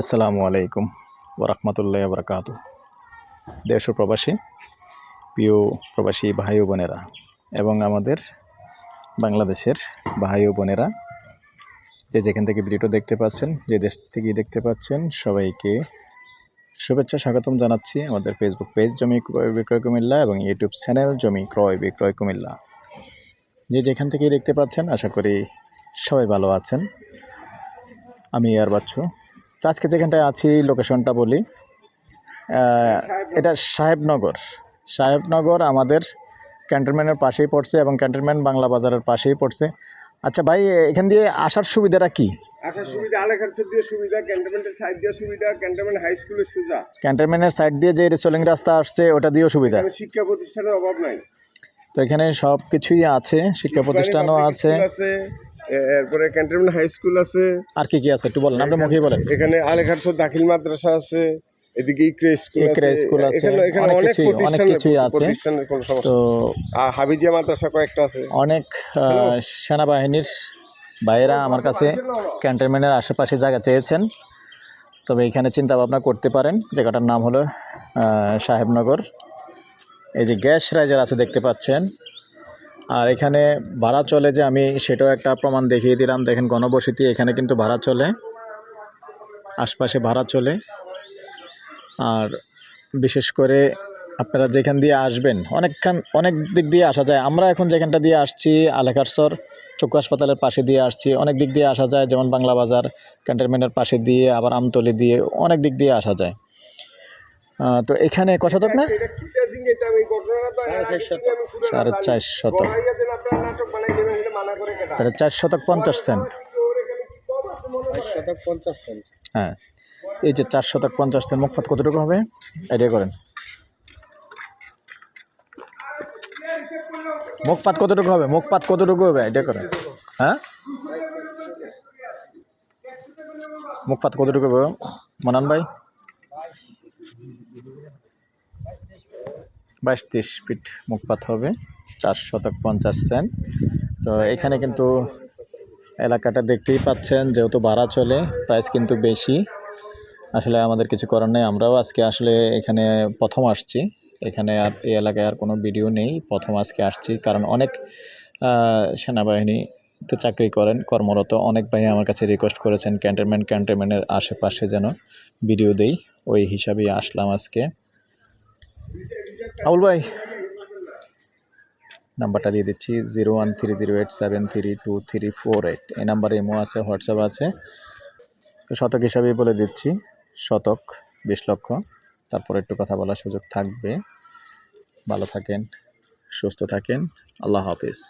আসসালামু আলাইকুম ওরহমতুল্লাহ বরকাত দেশ প্রবাসী, প্রিয় প্রবাসী ভাই বোনেরা এবং আমাদের বাংলাদেশের ভাই ও বোনেরা, যে যেখান থেকে ভিডিওটা দেখতে পাচ্ছেন, যে দেশ থেকে দেখতে পাচ্ছেন, সবাইকে শুভেচ্ছা, স্বাগতম জানাচ্ছি আমাদের ফেসবুক পেজ জমি ক্রয় বিক্রয় কুমিল্লা এবং ইউটিউব চ্যানেল জমি ক্রয় বিক্রয় কুমিল্লা। যে যেখান থেকেই দেখতে পাচ্ছেন, আশা করি সবাই ভালো আছেন। আমি আর বাচ্চু। তো আজকে যেখানটায় আছি লোকেশনটা বলি। এটা সাহেবনগর। সাহেবনগর আমাদের ক্যান্টনমেন্টের পাশেই পড়ছে এবং ক্যান্টনমেন্ট বাংলা বাজারের পাশেই পড়ছে। আচ্ছা ভাই এখান দিয়ে আসার সুবিধাটা কি? আসার সুবিধা দিয়ে সুবিধা ক্যান্টনমেন্টের সাইড দিয়ে সুবিধা ক্যান্টনমেন্ট হাই স্কুলের সুবিধা। ক্যান্টনমেন্টের সাইড দিয়ে যে রাস্তা আসছে ওটা দিয়েও সুবিধা। শিক্ষা প্রতিষ্ঠানের অভাব নাই। তো এখানে সব কিছুই আছে শিক্ষা প্রতিষ্ঠানও আছে এরপরে ক্যান্টনমেন্ট হাই স্কুল আছে। আর কি কি আছে একটু বলেন আপনি মুখেই বলেন। এখানে আলেখার দাখিল মাদ্রাসা আছে এদিকে ইকরে স্কুল ইকরা আছে। স্কুল আছে, এখানে এখানে অনেক প্রতিষ্ঠান কিছুই আছে। প্রতিষ্ঠানের কোনো সমস্যা তো আর হাবিজিয়া মাদ্রাসা কয়েকটা আছে। অনেক সেনাবাহিনীর ভাইয়েরা আমার কাছে ক্যান্টনমেন্টের আশেপাশে জায়গা চেয়েছেন। তবে এখানে চিন্তা ভাবনা করতে পারেন। জায়গাটার নাম হলো আহ, সাহেবনগর। এই যে গ্যাস রাইজার আছে দেখতে পাচ্ছেন। আর এখানে ভাড়া চলে যে আমি সেটাও একটা প্রমাণ দেখিয়ে দিলাম। দেখেন গণবসতি এখানে কিন্তু ভাড়া চলে, আশপাশে ভাড়া চলে। আর বিশেষ করে আপনারা যেখান দিয়ে আসবেন, অনেকখান, অনেক দিক দিয়ে আসা যায়। আমরা এখন যেখানটা দিয়ে আসছি, আলেকারসর চক্ষু হাসপাতালের পাশে দিয়ে আসছি, অনেক দিক দিয়ে আসা যায়। যেমন বাংলা বাজার, ক্যান্টনমেন্টের পাশে দিয়ে, আবার আমতলি দিয়ে অনেক দিক দিয়ে আসা যায়। তো এখানে কষাতক না? এটা কিটা দিন এটা আমি ঘটনাটা তো এর আগে দিন আমি পুরো সাড়ে চার শতক। তাহলে চার শতক শতক পঞ্চাশ সেন্ট। হ্যাঁ। এই যে চার শতক পঞ্চাশ সেন্ট মুখপাত কতটুকু হবে? আইডিয়া করেন। মুখপাত কতটুকু হবে? মুখপাত কতটুকু হবে? আইডিয়া করেন। হ্যাঁ? মুখপাত কতটুকু হবে? মনান ভাই? বাইশ তিরিশ ফিট মুখপাত হবে, চার শতক পঞ্চাশ সেন্ট। তো এখানে কিন্তু এলাকাটা দেখতেই পাচ্ছেন, যেহেতু ভাড়া চলে প্রাইস কিন্তু বেশি। আসলে আমাদের কিছু করার নেই, আমরাও আজকে আসলে এখানে প্রথম আসছি। এখানে আর এই এলাকায় আর কোনো ভিডিও নেই, প্রথম আজকে আসছি। কারণ অনেক সেনাবাহিনীতে চাকরি করেন, কর্মরত। অনেক ভাই আমার কাছে রিকোয়েস্ট করেছেন ক্যান্টনমেন্ট ক্যান্টনমেন্টের আশেপাশে যেন ভিডিও দেই। ওই হিসাবেই আসলাম আজকে। আউল ভাই, নাম্বারটা দিয়ে দিচ্ছি zero one three zero eight seven three two three four eight. এই নাম্বারে ইমো আছে, হোয়াটসঅ্যাপ আছে। তো শতক হিসাবেই বলে দিচ্ছি, শতক বিশ লক্ষ। তারপর একটু কথা বলার সুযোগ থাকবে। ভালো থাকেন, সুস্থ থাকেন। আল্লাহ হাফিজ।